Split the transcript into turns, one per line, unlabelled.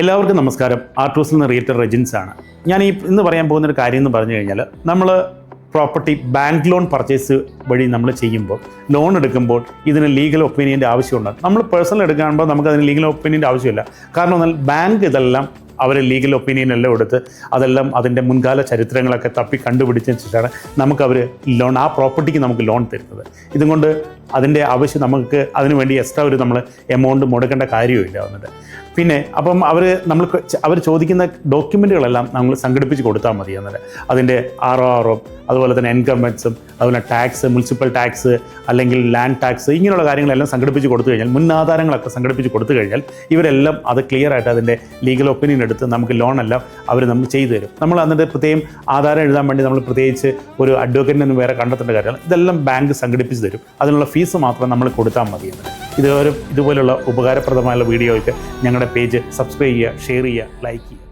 എല്ലാവർക്കും നമസ്കാരം. ആർട്ടൂസിൽ നിന്ന് റിയേറ്റർ റെജിൻസ് ആണ്. ഞാൻ ഈ ഇന്ന് പറയാൻ പോകുന്ന ഒരു കാര്യം എന്ന് പറഞ്ഞു കഴിഞ്ഞാൽ നമ്മൾ പ്രോപ്പർട്ടി ബാങ്ക് ലോൺ പർച്ചേസ് വഴി നമ്മൾ ചെയ്യുമ്പോൾ ലോൺ എടുക്കുമ്പോൾ ഇതിന് ലീഗൽ ഒപ്പീനിയന്റെ ആവശ്യമുണ്ട്. നമ്മൾ പേഴ്സണൽ എടുക്കുമ്പോൾ നമുക്ക് അതിന് ലീഗൽ ഒപ്പീനിയന്റെ ആവശ്യമില്ല. കാരണം എന്നാൽ ബാങ്ക് ഇതെല്ലാം അവർ ലീഗൽ ഒപ്പീനിയൻ എല്ലാം എടുത്ത് അതെല്ലാം അതിന്റെ മുൻകാല ചരിത്രങ്ങളൊക്കെ തപ്പി കണ്ടുപിടിച്ചതിന് ശേഷമാണ് നമുക്കവർ ലോൺ ആ പ്രോപ്പർട്ടിക്ക് നമുക്ക് ലോൺ തരുന്നത്. ഇതും കൊണ്ട് അതിന്റെ ആവശ്യം നമുക്ക് അതിനുവേണ്ടി എക്സ്ട്രാ ഒരു നമ്മൾ എമൗണ്ട് മുടക്കേണ്ട കാര്യമില്ല വന്നിട്ട് പിന്നെ അപ്പം അവർ നമ്മൾ അവർ ചോദിക്കുന്ന ഡോക്യുമെന്റുകളെല്ലാം നമ്മൾ സംഘടിപ്പിച്ച് കൊടുത്താൽ മതി എന്നത് അതിന്റെ ആർ ഒ ആർ അതുപോലെ തന്നെ എൻകംമെൻസും അതുപോലെ ടാക്സ് മുനിസിപ്പൽ ടാക്സ് അല്ലെങ്കിൽ ലാൻഡ് ടാക്സ് ഇങ്ങനെയുള്ള കാര്യങ്ങളെല്ലാം സംഘടിപ്പിച്ച് കൊടുത്തു കഴിഞ്ഞാൽ മുന്നാധാരങ്ങളൊക്കെ സംഘടിപ്പിച്ച് കൊടുത്തു കഴിഞ്ഞാൽ ഇവരെല്ലാം അത് ക്ലിയർ ആയിട്ട് അതിന്റെ ലീഗൽ ഒപ്പീനിയൻ എടുത്ത് നമുക്ക് ലോണെല്ലാം അവർ നമ്മൾ ചെയ്തു തരും. നമ്മൾ എന്നിട്ട് പ്രത്യേകം ആധാരം എഴുതാൻ വേണ്ടി നമ്മൾ പ്രത്യേകിച്ച് ഒരു അഡ്വക്കേറ്റിനൊന്നും വേറെ കണ്ടെത്തേണ്ട കാര്യമാണ് ഇതെല്ലാം ബാങ്ക് സംഘടിപ്പിച്ച് തരും. അതിനുള്ള ഫീസ് മാത്രം നമ്മൾ കൊടുത്താൽ മതി എന്ന് ഇതൊരു ഇതുപോലുള്ള ഉപകാരപ്രദമായ വീഡിയോയ്ക്ക് ഞങ്ങളുടെ പേജ് സബ്സ്ക്രൈബ് ചെയ്യുക ഷെയർ ചെയ്യുക ലൈക്ക് ചെയ്യുക.